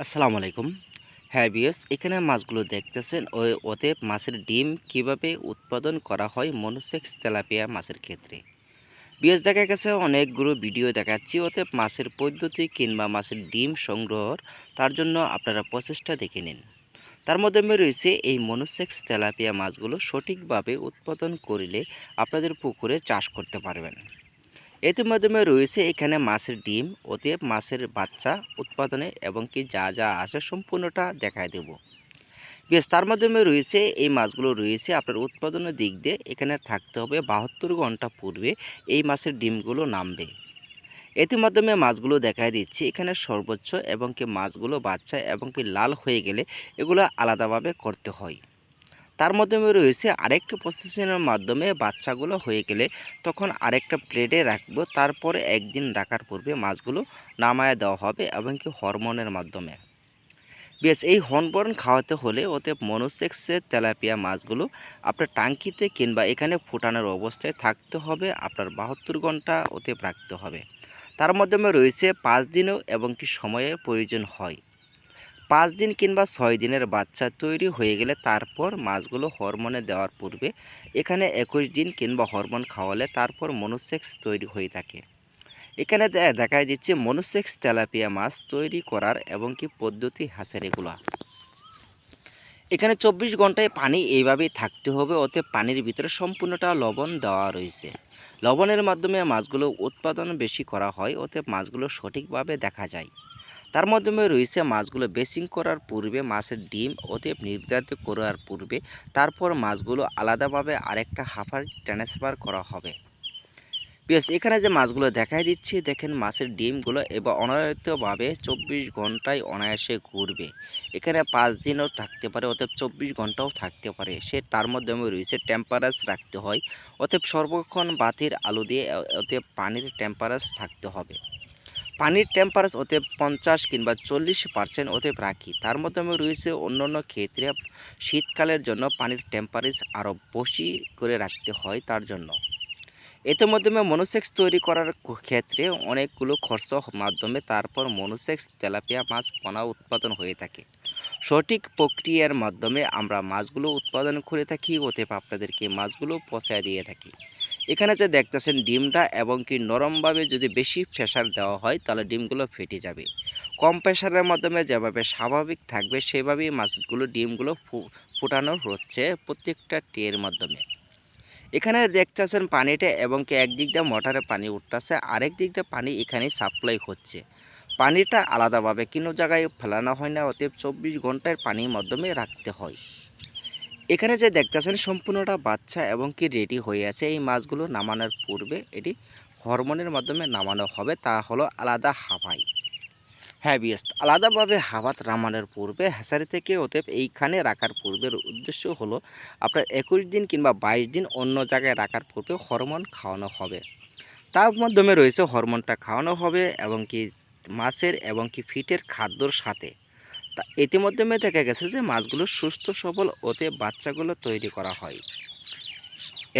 আসসালামু আলাইকুম। হ্যাঁ বিয়স এখানে মাছগুলো দেখতেছেন ওই ওতে মাছের ডিম কীভাবে উৎপাদন করা হয় মনোসেক্স তেলাপিয়া মাছের ক্ষেত্রে। বিয়স দেখা গেছে অনেকগুলো ভিডিও দেখাচ্ছি ওতে মাছের পদ্ধতি কিংবা মাছের ডিম সংগ্রহর, তার জন্য আপনারা প্রচেষ্টা দেখে নিন। তার মাধ্যমে রয়েছে এই মনোসেক্স তেলাপিয়া মাছগুলো সঠিকভাবে উৎপাদন করিলে আপনাদের পুকুরে চাষ করতে পারবেন। এর মাধ্যমে রয়েছে এখানে মাছের ডিম, ওতে মাছের বাচ্চা উৎপাদনে এবং কি যা যা আসে সম্পূর্ণটা দেখায় দেব। বেশ, তার মাধ্যমে রয়েছে এই মাছগুলো রয়েছে আপনার উৎপাদনের দিক দিয়ে। এখানে থাকতে হবে বাহাত্তর ঘণ্টা পূর্বে এই মাছের ডিমগুলো নামবে। এটির মাধ্যমে মাছগুলো দেখায় দিচ্ছি, এখানে সর্বোচ্চ এবং কি মাছগুলো বাচ্চা এবং কি লাল হয়ে গেলে এগুলো আলাদাভাবে করতে হয়। তার মাধ্যমে রয়েছে আরেকটি প্রসেসিংয়ের মাধ্যমে বাচ্চাগুলো হয়ে গেলে তখন আরেকটা প্লেটে রাখব। তারপরে একদিন রাখার পূর্বে মাছগুলো নামায় দেওয়া হবে এবং কি হরমোনের মাধ্যমে। বেশ, এই হরমোন খাওয়াতে হলে ওতে মনোসেক্সের তেলাপিয়া মাছগুলো আপনার টাঙ্কিতে কিংবা এখানে ফুটানোর অবস্থায় থাকতে হবে। আপনার বাহাত্তর ঘণ্টা ওতে রাখতে হবে। তার মাধ্যমে রয়েছে পাঁচ দিনও এবং কি সময়ের প্রয়োজন হয়। পাঁচ দিন কিংবা ছয় দিনের বাচ্চা তৈরি হয়ে গেলে তারপর মাছগুলো হরমোনে দেওয়ার পূর্বে এখানে একুশ দিন কিংবা হরমোন খাওয়ালে তারপর মনোসেক্স তৈরি হয়ে থাকে। এখানে দেখা দিচ্ছে মনোসেক্স তেলাপিয়া মাছ তৈরি করার এবং কি পদ্ধতি হাসের এগুলো। এখানে চব্বিশ ঘন্টায় পানি এইভাবেই থাকতে হবে, ওতে পানির ভিতরে সম্পূর্ণটা লবণ দেওয়া রয়েছে। লবণের মাধ্যমে মাছগুলো উৎপাদন বেশি করা হয়, ওতে মাছগুলো সঠিকভাবে দেখা যায়। তার মাধ্যমে রয়েছে মাছগুলো বেসিং করার পূর্বে মাছের ডিম ওতে নির্ধারিত করার পূর্বে তারপর মাছগুলো আলাদাভাবে আরেকটা হাফার ট্রান্সফার করা হবে। বেশ, এখানে যে মাছগুলো দেখাই দিচ্ছি, দেখেন মাছের ডিমগুলো এবার অনায়তভাবে চব্বিশ ঘন্টায় অনায়াসে ঘুরবে। এখানে পাঁচ দিনও থাকতে পারে, অতএব চব্বিশ ঘন্টাও থাকতে পারে। সে তার মাধ্যমে রয়েছে টেম্পারেচার রাখতে হয়, অতএব সর্বক্ষণ বাতির আলো দিয়ে, অতএব পানির টেম্পারেচার থাকতে হবে। পানির টেম্পারেচার ওতে পঞ্চাশ কিংবা চল্লিশ পার্সেন্ট ওতে রাখি। তার মাধ্যমে রয়েছে অন্য অন্য ক্ষেত্রে শীতকালের জন্য পানির টেম্পারেচার আরও বেশি করে রাখতে হয় তার জন্য। এতে মাধ্যমে মনোসেক্স তৈরি করার ক্ষেত্রে অনেকগুলো খরচ মাধ্যমে তারপর মনোসেক্স তেলাপিয়া মাছ পোনা উৎপাদন হয়ে থাকে। সঠিক প্রক্রিয়ার মাধ্যমে আমরা মাছগুলো উৎপাদন করে থাকি ওতে আপনাদেরকে মাছগুলো পচায় দিয়ে থাকি। এখানে যে দেখতেছেন ডিমটা এবং কি নরমভাবে যদি বেশি প্রেশার দেওয়া হয়, তাহলে ডিমগুলো ফেটে যাবে। কম প্রেশারের মাধ্যমে যেভাবে স্বাভাবিক থাকবে, সেভাবেই মাছগুলো, ডিমগুলো ফুটানো হচ্ছে প্রত্যেকটা টিয়ের মাধ্যমে। এখানে দেখতেছেন পানিটা এবং কি একদিক দিয়ে মোটরে পানি উঠতেছে, আরেক দিক দিয়ে পানি এখানে সাপ্লাই হচ্ছে। পানিটা আলাদাভাবে কোনো জায়গায় ফেলানো হয় না, অতএব চব্বিশ ঘণ্টার পানির মাধ্যমে রাখতে হয়। এখানে যে দেখতেছেন সম্পূর্ণটা বাচ্চা এবং কি রেডি হয়ে আছে, এই মাছগুলো নামানোর পূর্বে এটি হরমোনের মাধ্যমে নামানো হবে, তা হলো আলাদা হাওয়াই হ্যাঁ বিয়স আলাদাভাবে হাওয়াত নামানোর পূর্বে হ্যাসারি থেকে অতএব এইখানে রাখার পূর্বের উদ্দেশ্য হলো আপনার একুশ দিন কিংবা বাইশ দিন অন্য জায়গায় রাখার পূর্বে হরমোন খাওয়ানো হবে। তার মাধ্যমে রয়েছে হরমোনটা খাওয়ানো হবে এবং কি মাছের এবং কি ফিটের খাদ্যর সাথে। তা ইতিমধ্যে দেখা গেছে যে মাছগুলো সুস্থ, সবল ওতে বাচ্চাগুলো তৈরি করা হয়।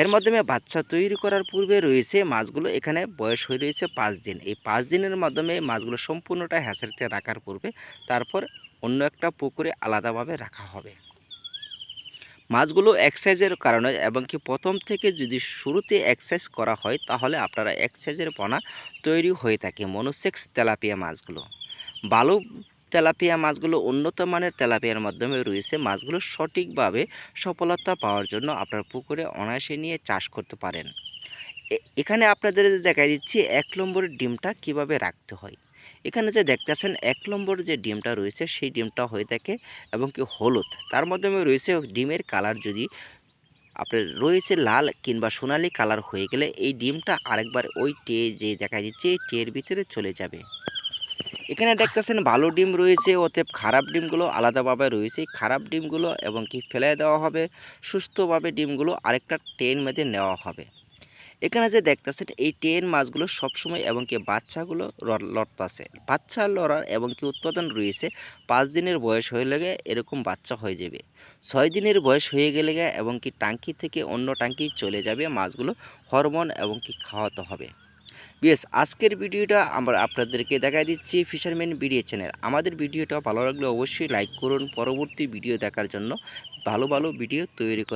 এর মাধ্যমে বাচ্চা তৈরি করার পূর্বে রয়েছে মাছগুলো এখানে বয়স হয়ে রয়েছে পাঁচ দিন। এই পাঁচ দিনের মাধ্যমে মাছগুলো সম্পূর্ণটা হ্যাঁচড়িতে রাখার পূর্বে তারপর অন্য একটা পুকুরে আলাদাভাবে রাখা হবে। মাছগুলো এক্সাইজের কারণে এবং কি প্রথম থেকে যদি শুরুতে এক্সাইজ করা হয় তাহলে আপনারা এক্সাইজের পোনা তৈরি হয়ে থাকে মনোসেক্স তেলাপিয়া মাছগুলো। বালু তেলাপিয়া মাছগুলো উন্নত মানের তেলাপিয়ার মাধ্যমে রয়েছে। মাছগুলো সঠিকভাবে সফলতা পাওয়ার জন্য আপনার পুকুরে অনায়াসে নিয়ে চাষ করতে পারেন। এখানে আপনাদের দেখা দিচ্ছি, এক নম্বরের ডিমটা কীভাবে রাখতে হয়? এখানে যে দেখতেছেন, এক নম্বর যে ডিমটা রয়েছে, সেই ডিমটা হয়ে থাকে এবং কি হলুদ। তার মাধ্যমে রয়েছে ডিমের কালার যদি আপনার রয়েছে লাল কিংবা সোনালি কালার হয়ে গেলে, এই ডিমটা আরেকবার ওই টে, যে দেখা এই টের ভিতরে চলে যাবে। এখানে দেখতেছেন ভালো ডিম রয়েছে, অতএব খারাপ ডিমগুলো আলাদাভাবে রয়েছে। খারাপ ডিমগুলো এবং কি ফেলে দেওয়া হবে, সুস্থভাবে ডিমগুলো আরেকটা টেন মেঁধে নেওয়া হবে। এখানে যে দেখতেছেন, এই টেন মাছগুলো সবসময় এবং কি বাচ্চাগুলো লড়তাছে। বাচ্চা লড়ার এবং কি উৎপাদন রয়েছে, পাঁচ দিনের বয়স হয়ে লেগে এরকম বাচ্চা হয়ে যাবে। ছয় দিনের বয়স হয়ে গেলে এবং কি টাঙ্কি থেকে অন্য টাঙ্কি চলে যাবে, মাছগুলো হরমোন এবং কি খাওয়াতে হবে। বেশ, আজকের ভিডিওটা আমরা আপনাদেরকে দেখাই দিচ্ছি ফিশারম্যান ভিডিও চ্যানেল আমাদের ভিডিওটা ভালো লাগলে অবশ্যই লাইক করুন। পরবর্তী ভিডিও দেখার জন্য ভালো ভালো ভিডিও তৈরি করা